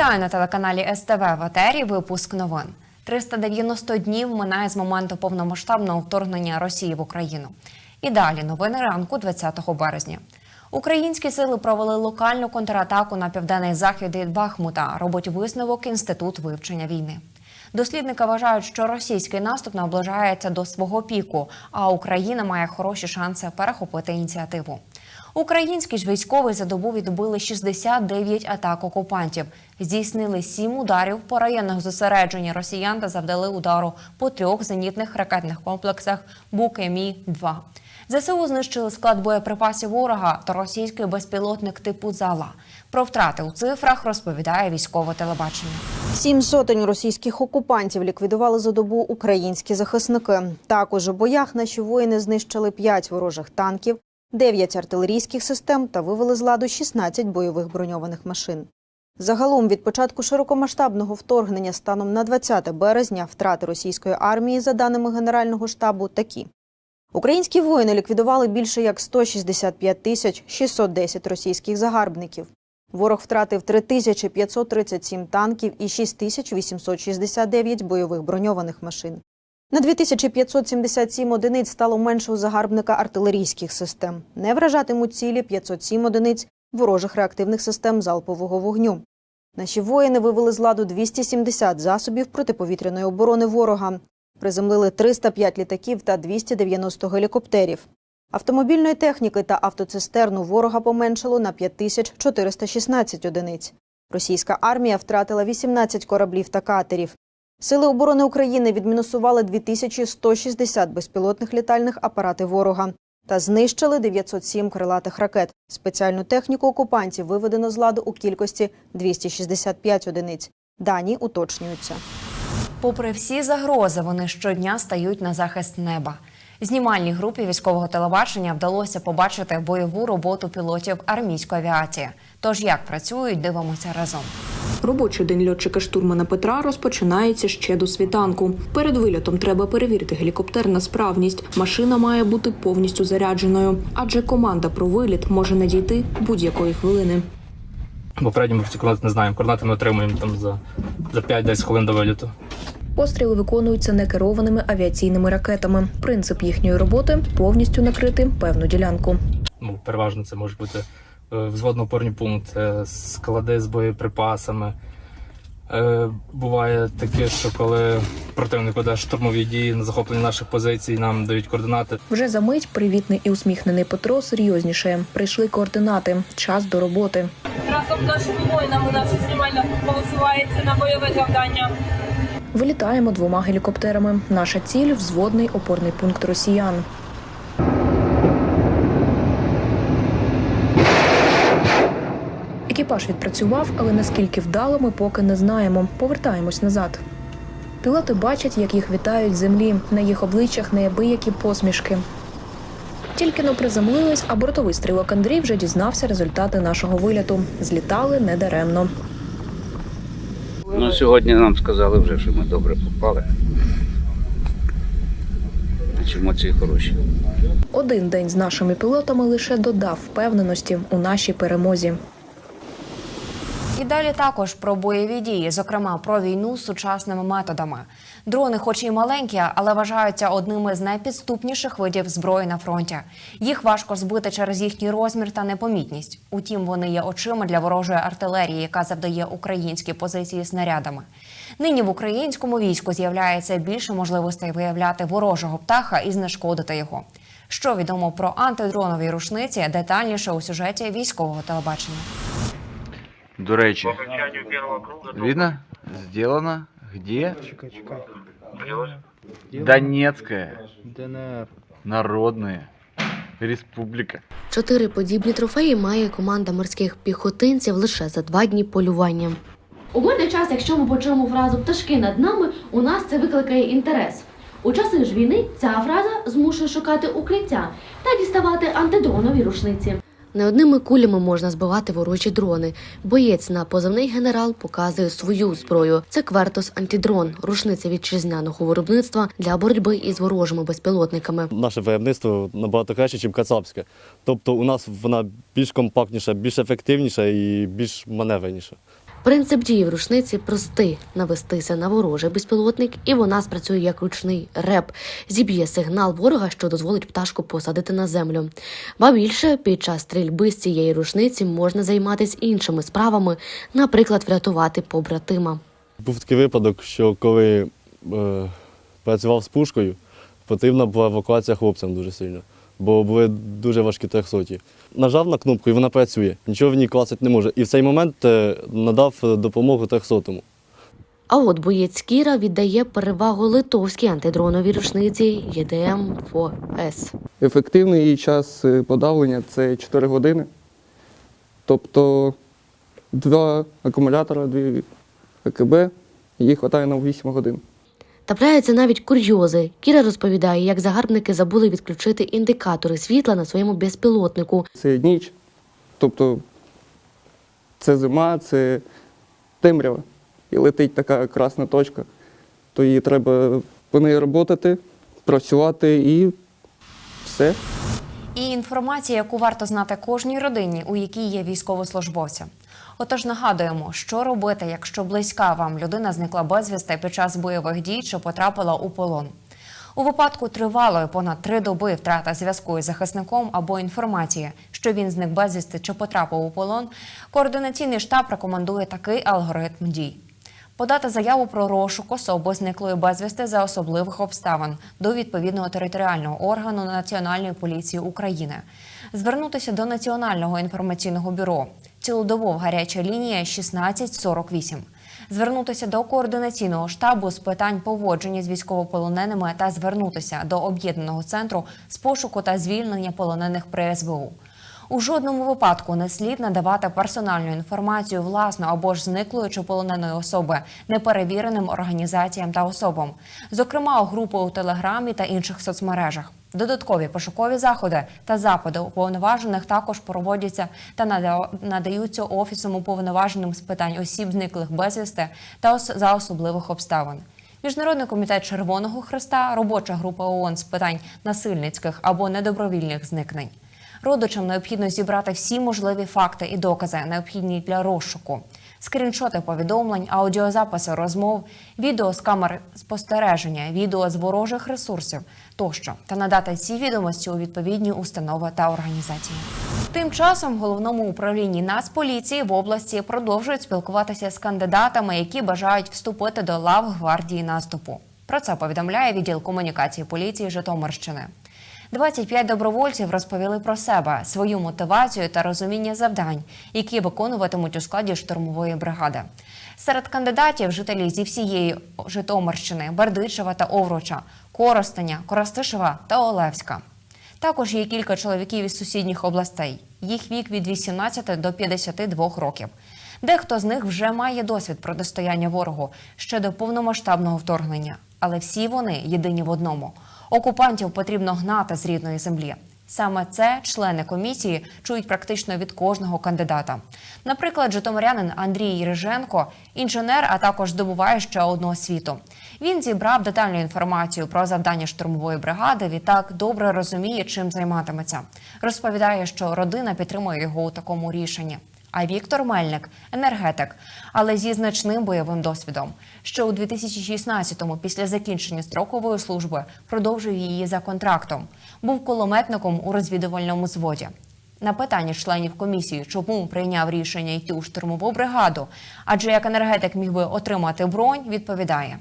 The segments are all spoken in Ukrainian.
Вітаю на телеканалі СТВ в етері. Випуск новин. 390 днів минає з моменту повномасштабного вторгнення Росії в Україну. І далі новини ранку 20 березня. Українські сили провели локальну контратаку на південний захід від Бахмута. Робить висновок інститут вивчення війни. Дослідники вважають, що російський наступ наближається до свого піку, а Україна має хороші шанси перехопити ініціативу. Українські ж військові за добу відбили 69 атак окупантів, здійснили 7 ударів по районах зосередження росіян та завдали удару по трьох зенітних ракетних комплексах Бук-Мі-2. ЗСУ знищили склад боєприпасів ворога та російський безпілотник типу Зала. Про втрати у цифрах розповідає військове телебачення. Сім сотень російських окупантів ліквідували за добу українські захисники. Також у боях наші воїни знищили 5 ворожих танків, 9 артилерійських систем та вивели з ладу 16 бойових броньованих машин. Загалом від початку широкомасштабного вторгнення станом на 20 березня втрати російської армії, за даними Генерального штабу, такі. Українські воїни ліквідували більше як 165 тисяч 610 російських загарбників. Ворог втратив 3537 танків і 6869 бойових броньованих машин. На 2577 одиниць стало менше у загарбника артилерійських систем. Не вражатимуть цілі 507 одиниць ворожих реактивних систем залпового вогню. Наші воїни вивели з ладу 270 засобів протиповітряної оборони ворога. Приземлили 305 літаків та 290 гелікоптерів. Автомобільної техніки та автоцистерну ворога поменшало на 5416 одиниць. Російська армія втратила 18 кораблів та катерів. Сили оборони України відмінусували 2160 безпілотних літальних апаратів ворога та знищили 907 крилатих ракет. Спеціальну техніку окупантів виведено з ладу у кількості 265 одиниць. Дані уточнюються. Попри всі загрози, вони щодня стають на захист неба. Знімальній групі військового телебачення вдалося побачити бойову роботу пілотів армійської авіації. Тож як працюють, дивимося разом. Робочий день льотчика штурмана Петра розпочинається ще до світанку. Перед вильотом треба перевірити гелікоптер на справність. Машина має бути повністю зарядженою, адже команда про виліт може надійти будь-якої хвилини. Попередньо координати не знаємо. Координати ми отримуємо там за, за 5-10 хвилин до виліту. Постріли виконуються некерованими авіаційними ракетами. Принцип їхньої роботи повністю накрити певну ділянку. Ну, переважно це може бути е, взводно-опорні пункти, склади з боєприпасами. Е, Буває таке, що коли противник веде штурмові дії на захоплення наших позицій, нам дають координати. Вже за мить привітний і усміхнений Петро серйозніше. Прийшли координати. Час до роботи. Разом з нашими воїнами наша знімальна група висувається на бойове завдання. Вилітаємо двома гелікоптерами. Наша ціль взводний опорний пункт росіян. Екіпаж відпрацював, але наскільки вдало ми поки не знаємо. Повертаємось назад. Пілоти бачать, як їх вітають з землі. На їх обличчях неабиякі посмішки. Тільки но приземлились, а бортовий стрілок Андрій вже дізнався результати нашого виліту. Злітали недаремно. Ну, сьогодні нам сказали вже, що ми добре попали. Емоції хороші. Один день з нашими пілотами лише додав впевненості у нашій перемозі. І далі також про бойові дії, зокрема про війну з сучасними методами. Дрони, хоч і маленькі, але вважаються одними з найпідступніших видів зброї на фронті. Їх важко збити через їхній розмір та непомітність. Утім, вони є очима для ворожої артилерії, яка завдає українські позиції снарядами. Нині в українському війську з'являється більше можливостей виявляти ворожого птаха і знешкодити його. Що відомо про антидронові рушниці, детальніше у сюжеті військового телебачення. До речі, видно? Сделано где? Донецкая ДНР. Народная Республика. Чотири подібні трофеї має команда морських піхотинців лише за два дні полювання. У мирний час, якщо ми почуємо фразу пташки над нами, у нас це викликає інтерес. У часи ж війни ця фраза змушує шукати укриття та діставати антидронові рушниці. Не одними кулями можна збивати ворожі дрони. Боєць на позивний генерал показує свою зброю. Це квертос антидрон, рушниця вітчизняного виробництва для боротьби із ворожими безпілотниками. Наше виробництво набагато краще, ніж кацапське. Тобто у нас вона більш компактніша, більш ефективніша і більш маневреніша. Принцип дії в рушниці простий: навестися на ворожий безпілотник, і вона спрацює як ручний реп, зіб'є сигнал ворога, що дозволить пташку посадити на землю. Ба більше під час стрільби з цієї рушниці можна займатися іншими справами, наприклад, врятувати побратима. Був такий випадок, що коли е, працював з пушкою, потрібна була евакуація хлопцям дуже сильно, бо були дуже важкі трьохсоті. Нажав на кнопку і вона працює, нічого в ній клацати не може. І в цей момент е, надав е, допомогу трьохсотому. А от боєць Кіра віддає перевагу литовській антидроновій рушниці ЄДМ ФОС. Ефективний її час е, подавлення це 4 години. Тобто два акумулятора, дві АКБ, їй вистачає на 8 годин. Трапляються навіть курйози. Кіра розповідає, як загарбники забули відключити індикатори світла на своєму безпілотнику. Це ніч, тобто це зима, це темрява. І летить така красна точка, то її треба по неї працювати, працювати і все. І інформація, яку варто знати кожній родині, у якій є військовослужбовці. Отож нагадуємо, що робити, якщо близька вам людина зникла безвісти під час бойових дій чи потрапила у полон. У випадку тривалої понад три доби втрата зв'язку із захисником або інформації, що він зник безвісти чи потрапив у полон, координаційний штаб рекомендує такий алгоритм дій. Подати заяву про розшук особи зниклої безвісти за особливих обставин до відповідного територіального органу Національної поліції України, звернутися до Національного інформаційного бюро, цілодобова гаряча лінія 1648, звернутися до координаційного штабу з питань поводження з військовополоненими та звернутися до об'єднаного центру з пошуку та звільнення полонених при СБУ. У жодному випадку не слід надавати персональну інформацію власну або ж зниклої чи полоненої особи неперевіреним організаціям та особам, зокрема у групи у телеграмі та інших соцмережах. Додаткові пошукові заходи та запити уповноважених також проводяться та нада- надаються офісом уповноваженим з питань осіб, зниклих безвісти та за особливих обставин. Міжнародний комітет Червоного Христа, робоча група ООН з питань насильницьких або недобровільних зникнень. Родичам необхідно зібрати всі можливі факти і докази, необхідні для розшуку, скріншоти повідомлень, аудіозаписи розмов, відео з камер спостереження, відео з ворожих ресурсів тощо, та надати ці відомості у відповідні установи та організації. Тим часом в головному управлінні Нацполіції в області продовжують спілкуватися з кандидатами, які бажають вступити до лав гвардії наступу. Про це повідомляє відділ комунікації поліції Житомирщини. 25 добровольців розповіли про себе, свою мотивацію та розуміння завдань, які виконуватимуть у складі штурмової бригади. Серед кандидатів жителі зі всієї Житомирщини, Бердичева та Овруча, Коростеня, Коростишева та Олевська. Також є кілька чоловіків із сусідніх областей. Їх вік від 18 до 52 років. Дехто з них вже має досвід протистояння ворогу ще до повномасштабного вторгнення. Але всі вони єдині в одному: окупантів потрібно гнати з рідної землі. Саме це члени комісії чують практично від кожного кандидата. Наприклад, житомирянин Андрій Риженко, інженер, а також здобуває ще одну освіту. Він зібрав детальну інформацію про завдання штурмової бригади. Відтак добре розуміє, чим займатиметься. Розповідає, що родина підтримує його у такому рішенні. А Віктор Мельник енергетик, але зі значним бойовим досвідом. Що у 2016-му, після закінчення строкової служби, продовжив її за контрактом. Був кулеметником у розвідувальному зводі. На питання членів комісії, чому прийняв рішення йти у штурмову бригаду, адже як енергетик міг би отримати бронь, відповідає.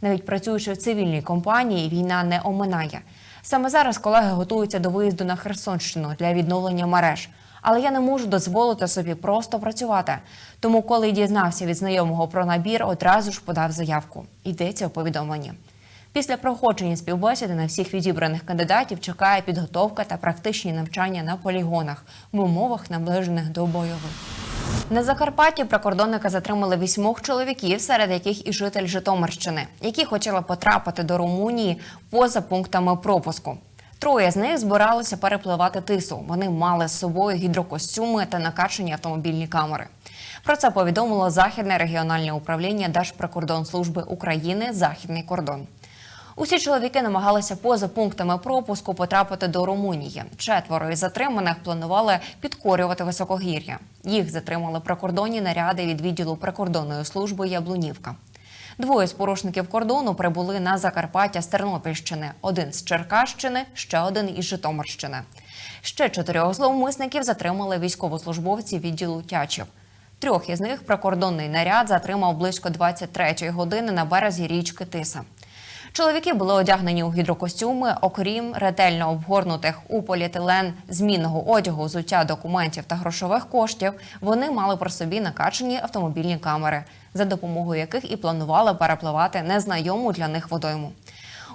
Навіть працюючи в цивільній компанії, війна не оминає. Саме зараз колеги готуються до виїзду на Херсонщину для відновлення мереж. Але я не можу дозволити собі просто працювати. Тому, коли дізнався від знайомого про набір, одразу ж подав заявку. Йдеться у повідомленні. Після проходження співбесіди на всіх відібраних кандидатів чекає підготовка та практичні навчання на полігонах в умовах, наближених до бойових. На Закарпатті прикордонники затримали вісьмох чоловіків, серед яких і житель Житомирщини, які хотіли потрапити до Румунії поза пунктами пропуску. Троє з них збиралися перепливати тису. Вони мали з собою гідрокостюми та накачані автомобільні камери. Про це повідомило Західне регіональне управління Держприкордонслужби України Західний кордон. Усі чоловіки намагалися поза пунктами пропуску потрапити до Румунії. Четверо із затриманих планували підкорювати високогір'я. Їх затримали прикордонні наряди від відділу прикордонної служби Яблунівка. Двоє з порушників кордону прибули на Закарпаття з Тернопільщини, один з Черкащини, ще один із Житомирщини. Ще чотирьох зловмисників затримали військовослужбовці відділу Тячів. Трьох із них прикордонний наряд затримав близько 23-ї години на березі річки Тиса. Чоловіки були одягнені у гідрокостюми, окрім ретельно обгорнутих у поліетилен змінного одягу, взуття документів та грошових коштів. Вони мали при собі накачані автомобільні камери, за допомогою яких і планували перепливати незнайому для них водойму.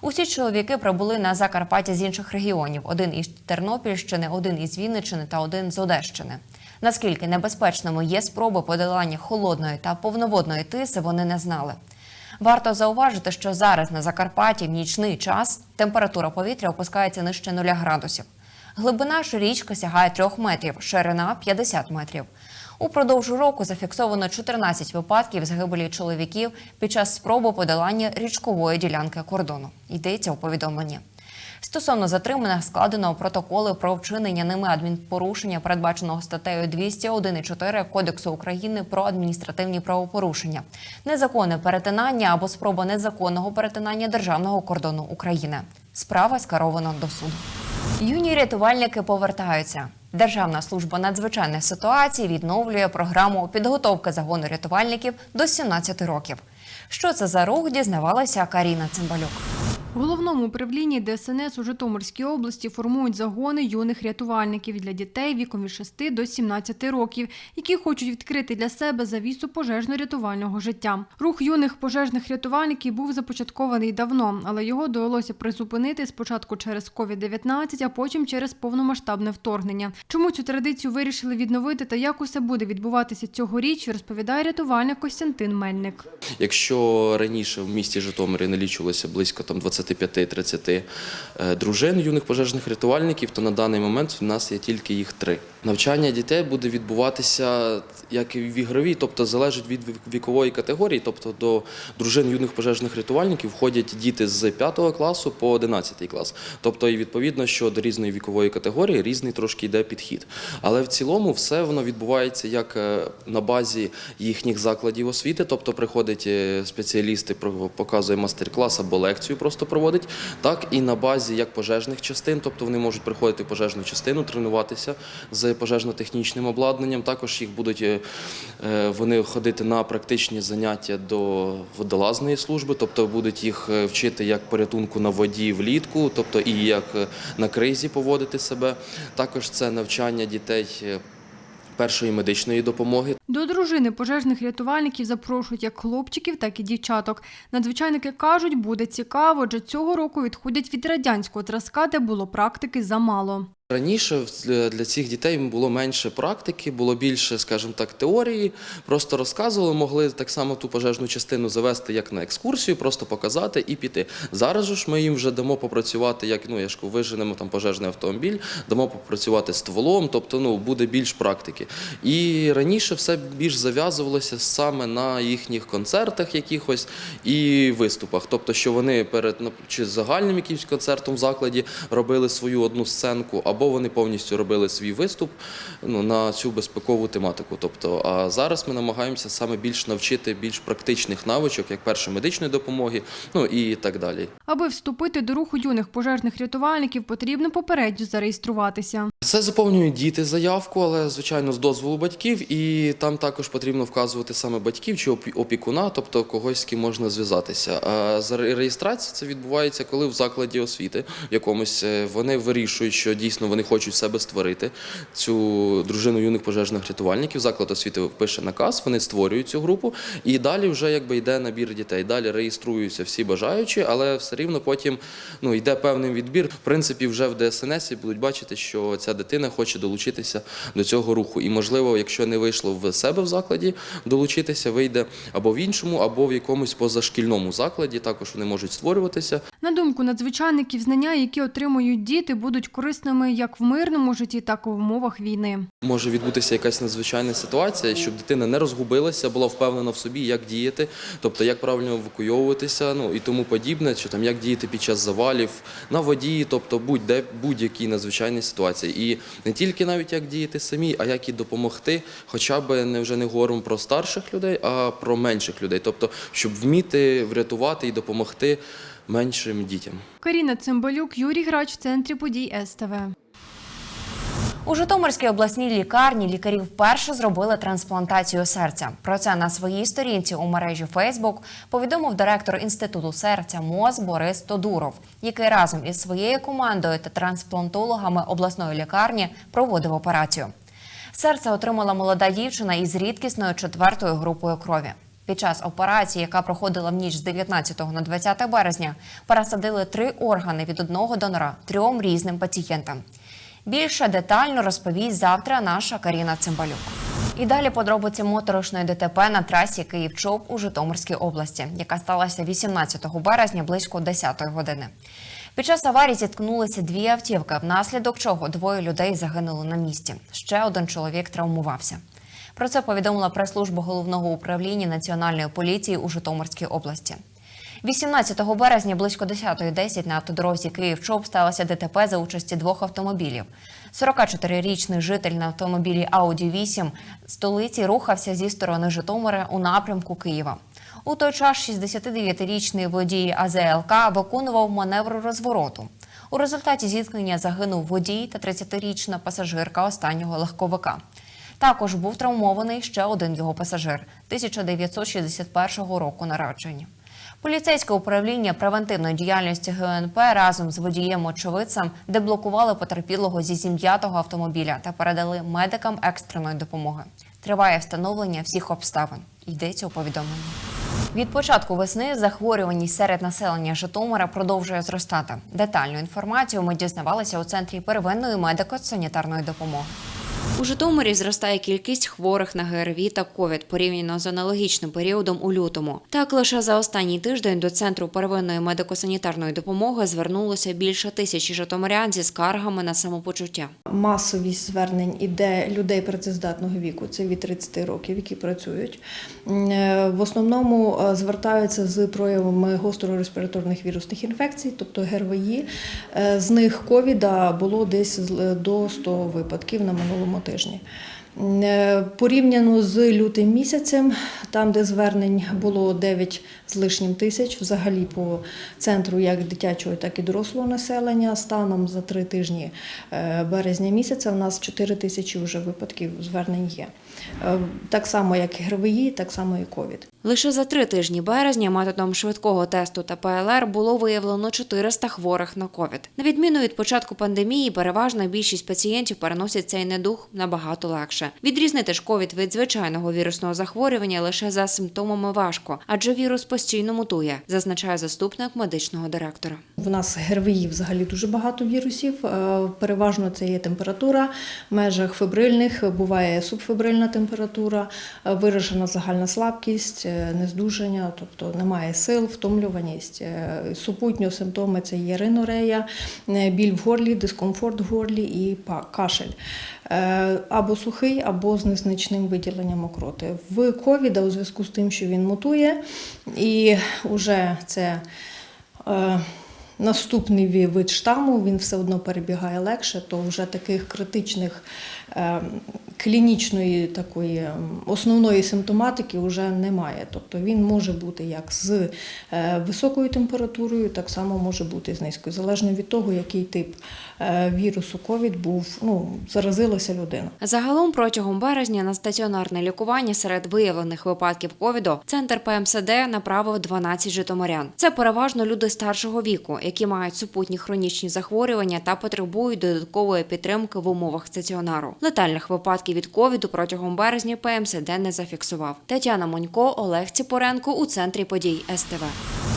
Усі чоловіки прибули на Закарпаття з інших регіонів: один із Тернопільщини, один із Вінниччини та один з Одещини. Наскільки небезпечними є спроби подолання холодної та повноводної тиси, вони не знали. Варто зауважити, що зараз на Закарпатті в нічний час температура повітря опускається нижче 0 градусів. Глибина ж річки сягає 3 метрів, ширина 50 метрів. Упродовж року зафіксовано 14 випадків загибелі чоловіків під час спроби подолання річкової ділянки кордону. Йдеться у повідомленні. Стосовно затриманих складено протоколи про вчинення ними адмінпорушення, передбаченого статтею 201.4 Кодексу України про адміністративні правопорушення, незаконне перетинання або спроба незаконного перетинання державного кордону України. Справа скерована до суду. Юні рятувальники повертаються. Державна служба надзвичайних ситуацій відновлює програму підготовки загону рятувальників до 17 років. Що це за рух, дізнавалася Каріна Цимбалюк. В головному управлінні ДСНС у Житомирській області формують загони юних рятувальників для дітей віком від 6 до 17 років, які хочуть відкрити для себе завісу пожежно-рятувального життя. Рух юних пожежних рятувальників був започаткований давно, але його довелося призупинити спочатку через COVID-19, а потім через повномасштабне вторгнення. Чому цю традицію вирішили відновити та як усе буде відбуватися цьогоріч, розповідає рятувальник Костянтин Мельник. Якщо раніше в місті Житомирі налічувалося близько там 25-30 е, дружин юних пожежних рятувальників, то на даний момент в нас є тільки їх три. Навчання дітей буде відбуватися як і в ігровій, тобто залежить від вікової категорії. Тобто до дружин юних пожежних рятувальників входять діти з 5 класу по 11 клас. Тобто, і відповідно, що до різної вікової категорії різний трошки йде підхід. Але в цілому все воно відбувається як е, на базі їхніх закладів освіти, тобто приходить е, спеціалісти, показує мастер-клас або лекцію просто проводить, так і на базі як пожежних частин, тобто вони можуть приходити в пожежну частину, тренуватися з пожежно-технічним обладнанням. Також їх будуть е, е, вони ходити на практичні заняття до водолазної служби, тобто будуть їх е, вчити як порятунку на воді влітку, тобто і як на кризі поводити себе. Також це навчання дітей. Першої медичної допомоги, До дружини пожежних рятувальників запрошують як хлопчиків, так і дівчаток. Надзвичайники кажуть, буде цікаво, адже цього року відходять від радянського траска, де було практики замало. Раніше для цих дітей було менше практики, було більше, скажімо так, теорії. Просто розказували, могли так само ту пожежну частину завести як на екскурсію, просто показати і піти. Зараз ж ми їм вже дамо попрацювати, як ну я ж виженемо там пожежний автомобіль, дамо попрацювати стволом, тобто ну буде більш практики. І раніше все більш зав'язувалося саме на їхніх концертах якихось і виступах. Тобто, що вони перед ну, чи загальним якимось концертом в закладі робили свою одну сценку, або вони повністю робили свій виступ ну, на цю безпекову тематику. Тобто, а зараз ми намагаємося саме більш навчити більш практичних навичок, як першої медичної допомоги, ну і так далі. Аби вступити до руху юних пожежних рятувальників, потрібно попередньо зареєструватися. Це заповнюють діти заявку, але звичайно з дозволу батьків, і там також потрібно вказувати саме батьків чи опі- опікуна, тобто когось з ким можна зв'язатися. А за реєстрація це відбувається, коли в закладі освіти в якомусь е, вони вирішують, що дійсно вони хочуть себе створити цю дружину юних пожежних рятувальників. Заклад освіти пише наказ, вони створюють цю групу, і далі вже якби йде набір дітей. Далі реєструються всі бажаючі, але все рівно потім ну йде певний відбір. В принципі, вже в ДСНС будуть бачити, що ця дитина хоче долучитися до цього руху. І можливо, якщо не вийшло в себе в закладі долучитися, вийде або в іншому, або в якомусь позашкільному закладі. Також вони можуть створюватися. Думку надзвичайників, знання, які отримують діти, будуть корисними як в мирному житті, так і в умовах війни. Може відбутися якась надзвичайна ситуація, щоб дитина не розгубилася, була впевнена в собі, як діяти, тобто як правильно евакуйовуватися, ну і тому подібне, чи там як діяти під час завалів на воді, тобто будь-де будь-якій надзвичайній ситуації. І не тільки навіть як діяти самі, а як і допомогти, хоча б не вже не говоримо про старших людей, а про менших людей, тобто щоб вміти врятувати і допомогти меншим дітям. Каріна Цимбалюк, Юрій Грач в центрі подій СТВ. У Житомирській обласній лікарні лікарі вперше зробили трансплантацію серця. Про це на своїй сторінці у мережі Фейсбук повідомив директор інституту серця МОЗ Борис Тодуров, який разом із своєю командою та трансплантологами обласної лікарні проводив операцію. Серце отримала молода дівчина із рідкісною четвертою групою крові. Під час операції, яка проходила в ніч з 19 на 20 березня, пересадили три органи від одного донора трьом різним пацієнтам. Більше детально розповість завтра наша Каріна Цимбалюк. І далі подробиці моторошної ДТП на трасі Київ-Чоп у Житомирській області, яка сталася 18 березня близько 10 години. Під час аварії зіткнулися дві автівки, внаслідок чого двоє людей загинули на місці. Ще один чоловік травмувався. Про це повідомила прес-служба головного управління національної поліції у Житомирській області. 18 березня близько 10.10 на автодорозі Київ-Чоп сталося ДТП за участі двох автомобілів. 44-річний житель на автомобілі Audi 8 столиці рухався зі сторони Житомира у напрямку Києва. У той час 69-річний водій АЗЛК виконував маневр розвороту. У результаті зіткнення загинув водій та 30-річна пасажирка останнього легковика. Також був травмований ще один його пасажир 1961 року народження. Поліцейське управління превентивної діяльності ГНП разом з водієм-очевидцем деблокували потерпілого зі зім'ятого автомобіля та передали медикам екстреної допомоги. Триває встановлення всіх обставин. Йдеться у повідомленні. Від початку весни захворюваність серед населення Житомира продовжує зростати. Детальну інформацію ми дізнавалися у центрі первинної медико-санітарної допомоги. У Житомирі зростає кількість хворих на ГРВІ та ковід порівняно з аналогічним періодом у лютому. Так лише за останній тиждень до центру первинної медико-санітарної допомоги звернулося більше тисячі житомирян зі скаргами на самопочуття. Масовість звернень іде людей працездатного віку, це від 30 років, які працюють. Е, В основному е, звертаються з проявами гостро-респіраторних вірусних інфекцій, тобто ГРВІ. Е, З них ковіда було десь до 100 випадків на минулому тижні. Е, Порівняно з лютим місяцем, там, де звернень було 9 з лишнім тисяч, взагалі по центру як дитячого, так і дорослого населення, станом за три тижні е, березня місяця у нас 4 тисячі вже випадків звернень є. Е, Так само, як і ГРВІ, так само і ковід. Лише за три тижні березня методом швидкого тесту та ПЛР було виявлено 400 хворих на ковід. На відміну від початку пандемії, переважна більшість пацієнтів переносять цей недуг набагато легше. Відрізнити ж ковід від звичайного вірусного захворювання лише за симптомами важко, адже вірус постійно мутує, зазначає заступник медичного директора. В нас ГРВІ взагалі дуже багато вірусів. Е, Переважно це є температура в межах фебрильних, буває субфебрильна температура, е, виражена загальна слабкість, е, нездужання, тобто немає сил, втомлюваність. Супутньо симптоми це є ринорея, біль в горлі, дискомфорт в горлі і кашель. Е, Або сухий, або з незначним виділенням мокроти. В ковіда у зв'язку з тим, що він мутує, і вже це. е, Наступний вид штаму він все одно перебігає легше, то вже таких критичних е, клінічної такої ем, основної симптоматики вже немає. Тобто він може бути як з е, високою температурою, так само може бути з низькою, залежно від того, який тип е, вірусу ковід був, ну, заразилася людина. Загалом протягом березня на стаціонарне лікування серед виявлених випадків ковіду центр ПМСД направив 12 житомирян. Це переважно люди старшого віку, які мають супутні хронічні захворювання та потребують додаткової підтримки в умовах стаціонару. Летальних випадків від ковіду протягом березня ПМСД не зафіксував. Тетяна Монько, Олег Ціпоренко у центрі подій СТВ.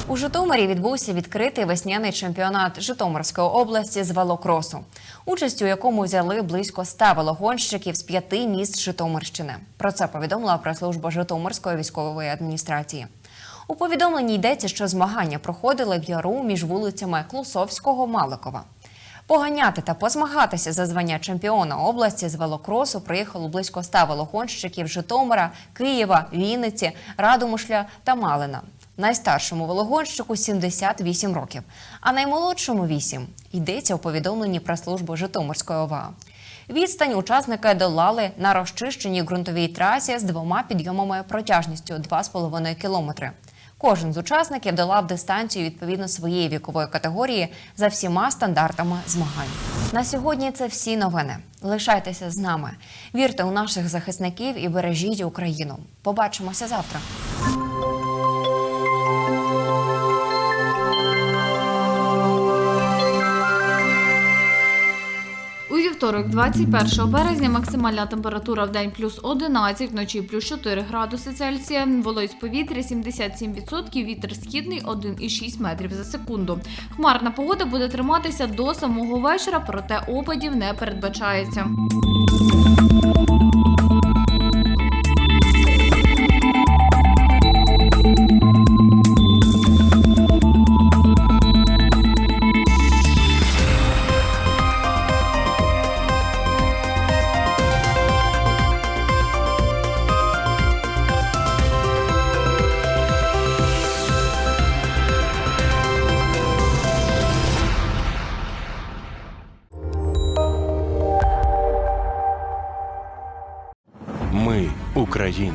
У Житомирі відбувся відкритий весняний чемпіонат Житомирської області з велокросу, участь у якому взяли близько 100 велогонщиків з п'яти міст Житомирщини. Про це повідомила прес-служба Житомирської військової адміністрації. У повідомленні йдеться, що змагання проходили в яру між вулицями Клусовського Маликова. Поганяти та позмагатися за звання чемпіона області з велокросу приїхало близько ста велогонщиків Житомира, Києва, Вінниці, Радомишля та Малина. Найстаршому велогонщику 78 років, а наймолодшому 8. Йдеться у повідомленні прес-служби Житомирської ОВА. Відстань учасники долали на розчищеній ґрунтовій трасі з двома підйомами протяжністю 2,5 кілометри. Кожен з учасників долав дистанцію відповідно своєї вікової категорії за всіма стандартами змагань. На сьогодні це всі новини. Лишайтеся з нами. Вірте у наших захисників і бережіть Україну. Побачимося завтра. Вівторок, 21 березня, максимальна температура в день плюс 11, вночі плюс 4 градуси Цельсія, вологість повітря 77%, вітер східний 1,6 метрів за секунду. Хмарна погода буде триматися до самого вечора, проте опадів не передбачається.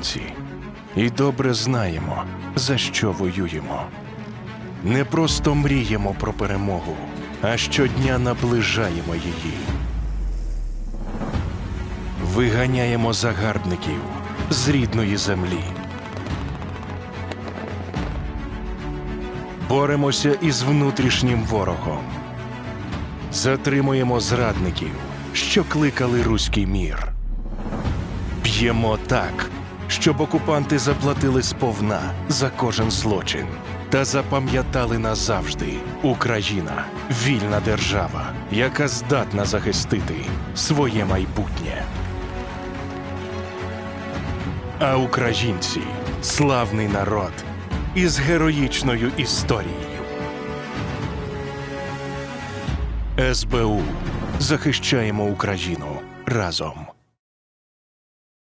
Українці, і добре знаємо, за що воюємо. Не просто мріємо про перемогу, а щодня наближаємо її. Виганяємо загарбників з рідної землі. Боремося із внутрішнім ворогом. Затримуємо зрадників, що кликали руський мір. Б'ємо так, щоб окупанти заплатили сповна за кожен злочин та запам'ятали назавжди Україна вільна держава, яка здатна захистити своє майбутнє. А українці славний народ із героїчною історією. СБУ захищаємо Україну разом.